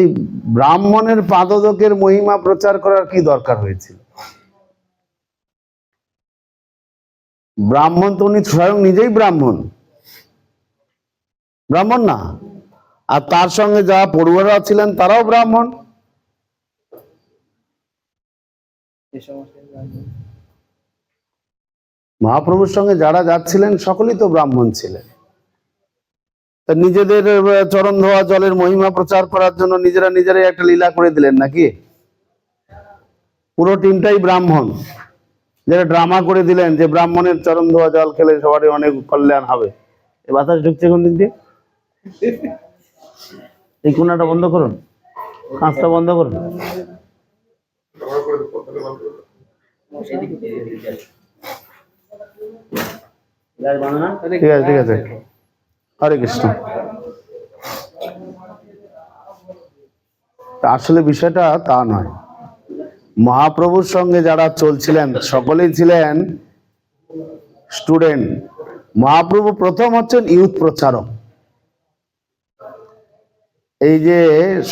এই ব্রাহ্মণের পাদদকের মহিমা প্রচার করার কি দরকার হয়েছিল? ব্রাহ্মণ তো উনি স্বয়ং নিজেই ব্রাহ্মণ। ব্রাহ্মণ না। আর তার সঙ্গে যারা পড়ুয়ারা ছিলেন তারাও ব্রাহ্মণ। মহাপ্রভুর সঙ্গে যারা যাচ্ছিলেন, সকলেই তো ব্রাহ্মণ ছিলেন। নিজেদের চরণ ধোয়া জলের মহিমা প্রচার করার জন্য নিজেরা নিজেরাই একটা লীলা করে দিলেন নাকি? পুরো টিমটাই ব্রাহ্মণ। যারা ড্রামা করে দিলেন যে ব্রাহ্মণের চরণ ধোয়া জল খেলে সবারই অনেক কল্যাণ হবে। এ বাতাস ঢুকছে কোন দিক দিয়ে? এই কোনাটা বন্ধ করুন। কাঁচটা বন্ধ করুন। ঠিক আছে ঠিক আছে। হরে কৃষ্ণ। আসলে বিষয়টা তা নয়। মহাপ্রভুর সঙ্গে যারা চলছিলেন, সকলেই ছিলেন স্টুডেন্ট। মহাপ্রভু প্রথম হচ্ছেন ইউথ প্রচারক। এই যে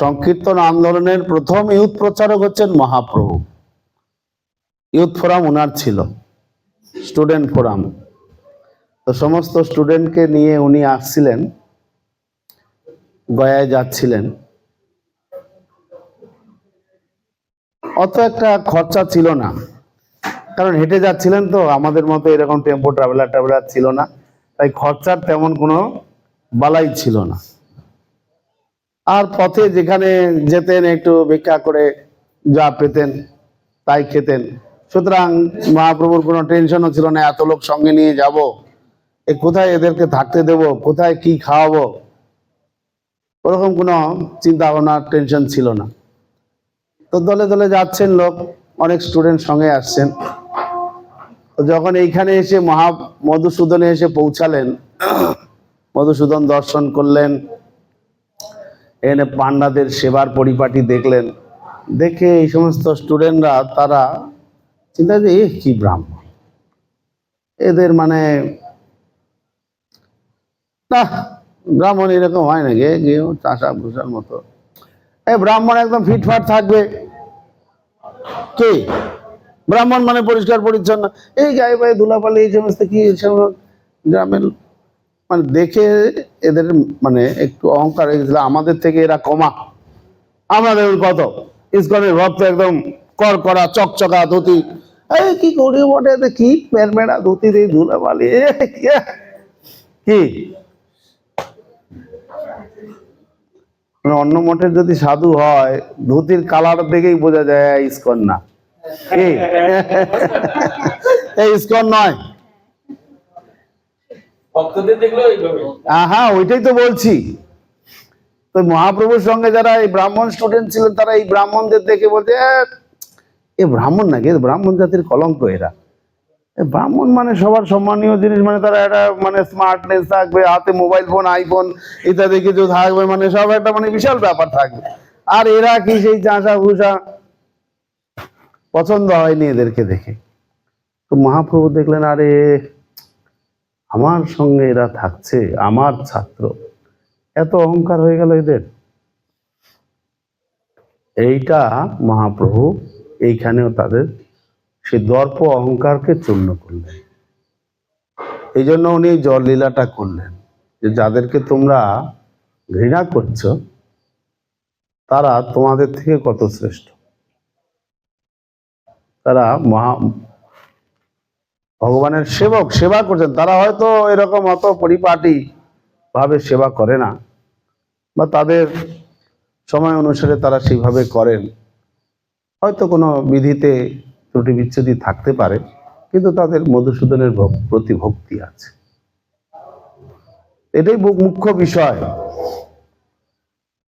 সংকীর্তন আন্দোলনের প্রথম ইউথ প্রচারক হচ্ছেন মহাপ্রভু। ইউথ ফোরাম ওনার ছিল, স্টুডেন্ট ফোরাম। তো সমস্ত স্টুডেন্টকে নিয়ে উনি আসছিলেন, গয়ায় যাচ্ছিলেন। অত একটা খরচা ছিল না। কারণ হেঁটে যাচ্ছিলেন তো, আমাদের মতো এরকম টেম্পো ট্রাভেলার ট্রাভেলার ছিল না। তাই খরচার তেমন কোনো বালাই ছিল না। আর পথে যেখানে যেতেন, একটু ভিক্ষা করে যা পেতেন, তাই খেতেন। সুতরাং মহাপ্রভুর কোনো টেনশনও ছিল না, এত লোক সঙ্গে নিয়ে যাব। এ কোথায় এদেরকে থাকতে দেব? কোথায় কি খাওয়াবো? ওরকম কোনো চিন্তা ভাবনা টেনশন ছিল না। তো দলে দলে যাচ্ছেন লোক, অনেক স্টুডেন্ট সঙ্গে আসছেন। যখন এইখানে এসে মহা মধুসূদনে এসে পৌঁছালেন, মধুসূদন দর্শন করলেন। এখানে পান্ডাদের সেবার পরিপাটি দেখলেন। দেখে এই সমস্ত স্টুডেন্টরা তারা চিন্তা যে এ কি ব্রাহ্মণ? এদের মানে না ব্রাহ্মণ এরকম হয় না গে গেও চাষা ভূষার মতো। এ ব্রাহ্মণ একদম ফিটফাট থাকবে। কে? ব্রাহ্মণ মানে পরিষ্কার পরিচ্ছন্ন। এই গায়ে পায়ে ধুলাপালি এই সমস্ত কি গ্রামের মানে দেখে এদের মানে একটু অহংকার হয়ে গেছিল। আমাদের থেকে এরা কমা। আমাদের কত। ইস্কনের ভক্ত একদম কর করা চকচকা ধুতি। এই কি করি বটে? কি মেরমেড়া ধুতি দিয়ে ধুলাবালি এ, কি কি মানে অন্য মঠের যদি সাধু হয় ধুতির কালার দেখেই বোঝা যায় ইস্কন না। এই ইস্কন নয়। হ্যাঁ ওইটাই তো বলছি। তো মহাপ্রভুর সঙ্গে যারা এই ব্রাহ্মণ স্টুডেন্ট ছিলেন তারা এই ব্রাহ্মণদের দেখে বলছে "এ, ব্রাহ্মণ নাকি? ব্রাহ্মণ জাতির কলঙ্ক এরা। ব্রাহ্মণ মানে সবার সম্মানীয় জিনিস মানে তারা একটা মানে স্মার্টনেস থাকবে, হাতে মোবাইল ফোন আইফোন ইত্যাদি কিছু থাকবে মানে সব একটা মানে বিশাল ব্যাপার থাকবে। আর এরা কি সেই চাষা ভূষা? পছন্দ হয়নি এদেরকে দেখে। তো মহাপ্রভু দেখলেন, আরে, আমার সঙ্গে এরা থাকছে, আমার ছাত্র। এত অহংকার হয়ে গেল এদের। এইটা মহাপ্রভু, এইখানেও তাদের সেই দর্প অহংকারকে চূর্ণ করলেন। এই জন্য উনি জল লীলাটা করলেন যে যাদেরকে তোমরা ঘৃণা করছ, তারা তোমাদের থেকে কত শ্রেষ্ঠ? তারা মহা ভগবানের সেবক, সেবা করছেন। তারা হয়তো এরকম অত পরিপাটি ভাবে সেবা করে না বা তাদের সময় অনুসারে তারা সেইভাবে করেন। হয়তো কোনো বিধিতে ত্রুটি বিচ্ছুতি থাকতে পারে কিন্তু তাদের মধুসূদনের প্রতি ভক্তি আছে। এটাই মুখ্য বিষয়।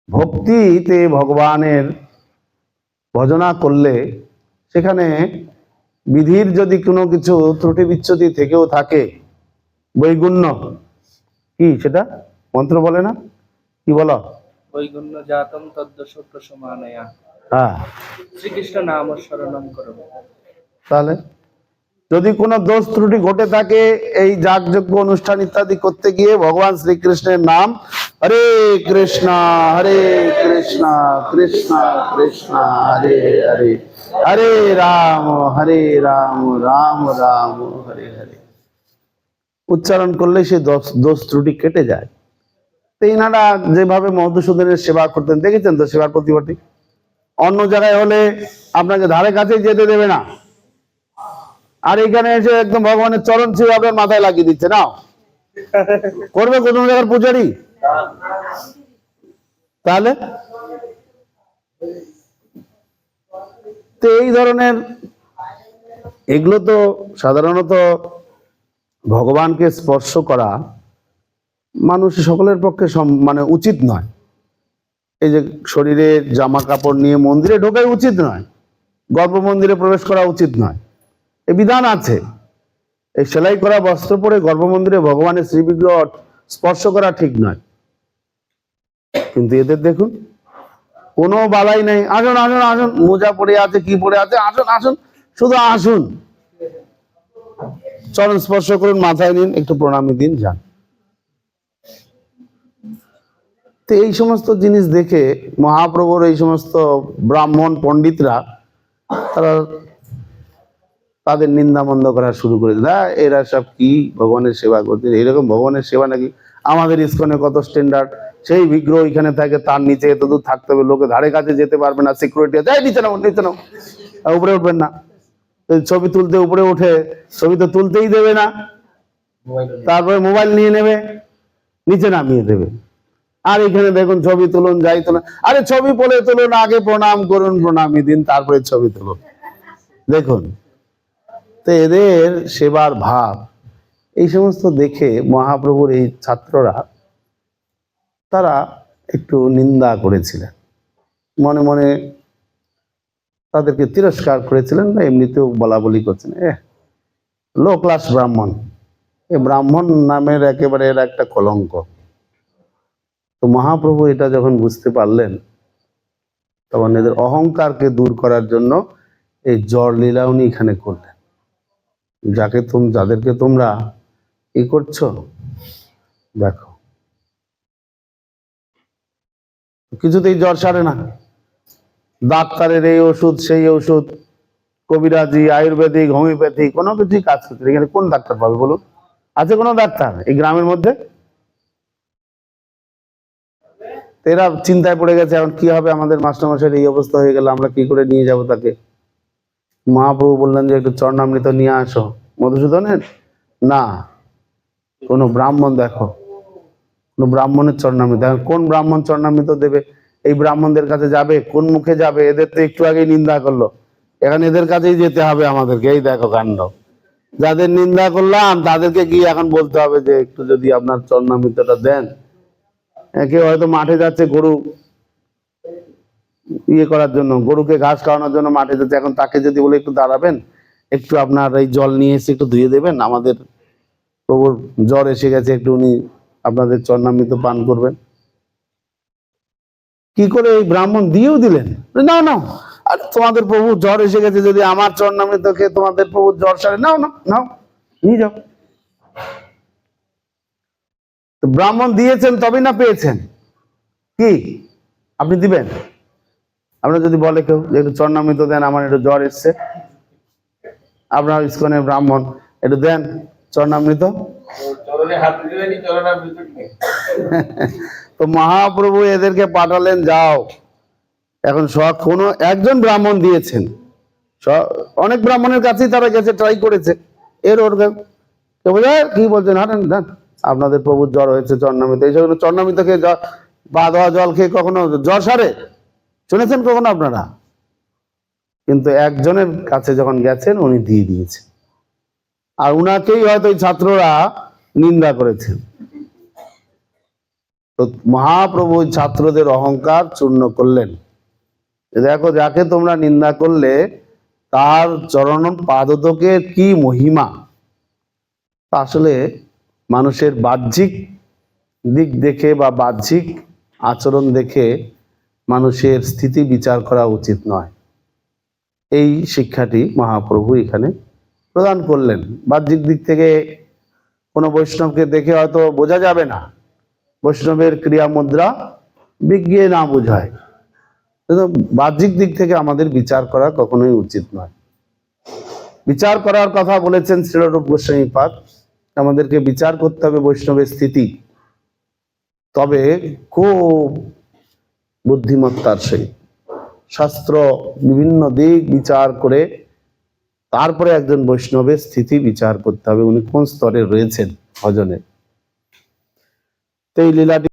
ভক্তিতে ভগবানের ভজনা করলে সেখানে বিধির যদি কোনো কিছু ত্রুটি বিচ্ছুতি থেকেও থাকে বৈগুণ্য কি সেটা? মন্ত্র বলে না? কি বলো? বৈগুণ্য জাতম প্রসমানয়া হ্যাঁ। শ্রীকৃষ্ণ নাম শরণম করো তাহলে? যদি কোনো দোষ ত্রুটি ঘটে থাকে, এই যাগযজ্ঞ অনুষ্ঠান ইত্যাদি করতে গিয়ে ভগবান শ্রীকৃষ্ণের নাম হরে কৃষ্ণ হরে কৃষ্ণ কৃষ্ণ কৃষ্ণ, হরে হরে হরে রাম হরে রাম রাম রাম, হরে হরে। উচ্চারণ করলে সেই দোষ ত্রুটি কেটে যায়। তো ইনারা যেভাবে মধুসূদনের সেবা করতেন, দেখেছেন তো সেবার প্রতিবাদী অন্য জায়গায় হলে আপনাকে ধারে কাছে যেতে দেবে না। আর এখানে এসে একদম ভগবানের চরণ ছিল আপনার মাথায় লাগিয়ে দিচ্ছে না করবে কোন জায়গার পূজারি? তাহলে? তো এই ধরনের এগুলো তো সাধারণত ভগবানকে স্পর্শ করা মানুষ সকলের পক্ষে মানে উচিত নয়। এই যে শরীরে জামা কাপড় নিয়ে মন্দিরে ঢোকাই উচিত নয় গর্ভ মন্দিরে প্রবেশ করা উচিত নয়। এ বিধান আছে। এই সেলাই করা বস্ত্র পরে গর্ভ মন্দিরে ভগবানের শ্রী বিগ্রহ স্পর্শ করা ঠিক নয়। কিন্তু এদের দেখুন, কোনো বালাই নেই। আসুন আসুন আসুন, মোজা পরে আছে, কি পরে আছে? আসুন আসুন, শুধু আসুন। চরণ স্পর্শ করুন, মাথায় নিন, একটু প্রণামী দিন, যান। তো এই সমস্ত জিনিস দেখে মহাপ্রভুর এই সমস্ত ব্রাহ্মণ পণ্ডিতরা তারা তাদের নিন্দা মন্দ করা শুরু করে দিল। এরা সব কি ভগবানের সেবা করছে? এরকম ভগবানের সেবা নাকি আমাদের ইস্কনে কত স্ট্যান্ডার্ড সেই বিগ্রহ এখানে থাকে, তার নিচে এত দূর থাকতে হবে, লোকে ধারে কাছে যেতে পারবে না সিকিউরিটি আছে। নিচে নাও নিচে নাও উপরে উঠবেন না। ছবি তুলতে উপরে উঠে ছবি তো তুলতেই দেবে না। তারপরে মোবাইল নিয়ে নেবে, নিচে নামিয়ে দেবে। আর এখানে দেখুন, ছবি তুলুন, যাই তুলুন। আরে ছবি পলে তুলুন, আগে প্রণাম করুন, প্রণামী দিন, তারপরে ছবি তুলুন। দেখুন তো এদের সেবার ভাব, এই সমস্ত দেখে মহাপ্রভুর এই ছাত্ররা তারা একটু নিন্দা করেছিলেন। মনে মনে তাদেরকে তিরস্কার করেছিলেন বা এমনিতেও বলা বলি করছেন এ লো ক্লাস ব্রাহ্মণ, এ ব্রাহ্মণ নামের একেবারে এর একটা কলঙ্ক। তো মহাপ্রভু এটা যখন বুঝতে পারলেন, তখন এদের অহংকারকে দূর করার জন্য এই জ্বর লীলা উনি এখানে করলেন। যাকে তুম, যাদেরকে তোমরা ই করছ, দেখো। কিছুতেই জ্বর সারে না। ডাক্তারের এই ওষুধ, সেই ওষুধ, কবিরাজি, আয়ুর্বেদিক হোমিওপ্যাথি কোনো কিছুই কাজ করছে। এখানে কোন ডাক্তার পাবে বলুন? আছে কোনো ডাক্তার এই গ্রামের মধ্যে? এরা চিন্তায় পড়ে গেছে, এখন কি হবে? আমাদের মাস্টারমশাইয়ের এই অবস্থা হয়ে গেল, আমরা কি করে নিয়ে যাব তাকে? মহাপ্রভু বললেন যে একটু চরণামৃত নিয়ে আসো। মধুসূদনের? না। কোনো ব্রাহ্মণ দেখো। কোনো ব্রাহ্মণের চরণামৃত। এখন কোন ব্রাহ্মণ চরণামৃত দেবে? এই ব্রাহ্মণদের কাছে যাবে? কোন মুখে যাবে? এদের তো একটু আগেই নিন্দা করল। এখন এদের কাছেই যেতে হবে আমাদেরকে। এই দেখো কাণ্ড। যাদের নিন্দা করলাম তাদেরকে গিয়ে এখন বলতে হবে যে একটু যদি আপনার চরণামৃতটা দেন। হ্যাঁ, কেউ হয়তো মাঠে যাচ্ছে গরু ইয়ে করার জন্য, গরুকে ঘাস খাওয়ানোর জন্য মাঠে যাচ্ছে এখন তাকে যদি বলে একটু দাঁড়াবেন, একটু আপনার এই জল নিয়ে এসে একটু ধুয়ে দেবেন, আমাদের প্রভুর জ্বর এসে গেছে, একটু উনি আপনাদের চরণামৃত পান করবেন। কি করে এই ব্রাহ্মণ দিয়েও দিলেন? না না, আর তোমাদের প্রভু জ্বর এসে গেছে, যদি আমার চরণামৃত খেয়ে তোমাদের প্রভু জ্বর সারে, নাও না নাও, নিয়ে যাও। ব্রাহ্মণ দিয়েছেন, তবেই না পেয়েছেন। কি? আপনি দিবেন? আপনার যদি বলে কেউ যে একটু চরণামৃত দেন, আমার একটু জ্বর এসছে। আপনার ইস্কনের ব্রাহ্মণ, একটু দেন চরণামৃত। নেই তো মহাপ্রভু এদেরকে পাঠালেন, যাও। এখন সব কোনো একজন ব্রাহ্মণ দিয়েছেন। অনেক ব্রাহ্মণের কাছেই তারা গেছে ট্রাই করেছে। এর ওর কি বলছেন? হাঁটেন যান আপনাদের প্রভুর জ্বর হয়েছে চন্নামিতে এই জন্য চন্নামিতে খেয়ে পা ধোয়া জল খেয়ে কখনো জ্বর সারে? শুনেছেন কখনো আপনারা? কিন্তু একজনের কাছে যখন গেছেন, উনি দিয়ে দিয়েছেন। আর উনাকেই হয়তো ছাত্ররা নিন্দা করেছেন। তো মহাপ্রভু ছাত্রদের অহংকার চূর্ণ করলেন। দেখো, যাকে তোমরা নিন্দা করলে, তার চরণ পাদতকের কি মহিমা? আসলে মানুষের বাহ্যিক দিক দেখে বা বাহ্যিক আচরণ দেখে মানুষের স্থিতি বিচার করা উচিত নয়। এই শিক্ষাটি মহাপ্রভু এখানে প্রদান করলেন। বাহ্যিক দিক থেকে কোনো বৈষ্ণবকে দেখে হয়তো বোঝা যাবে না। বৈষ্ণবের ক্রিয়া মুদ্রা বিজ্ঞে না বোঝায়। বাহ্যিক দিক থেকে আমাদের বিচার করা কখনোই উচিত নয়। বিচার করার কথা বলেছেন শ্রীরূপ গোস্বামী পাদ। আমাদেরকে বিচার করতে হবে বৈষ্ণবের স্থিতি। তবে খুব বুদ্ধিমত্তার সেই। শাস্ত্র বিভিন্ন দিক বিচার করে তারপরে একজন বৈষ্ণবের স্থিতি বিচার করতে হবে। উনি কোন স্তরে রয়েছেন? ভজনে। তো এই লীলাটি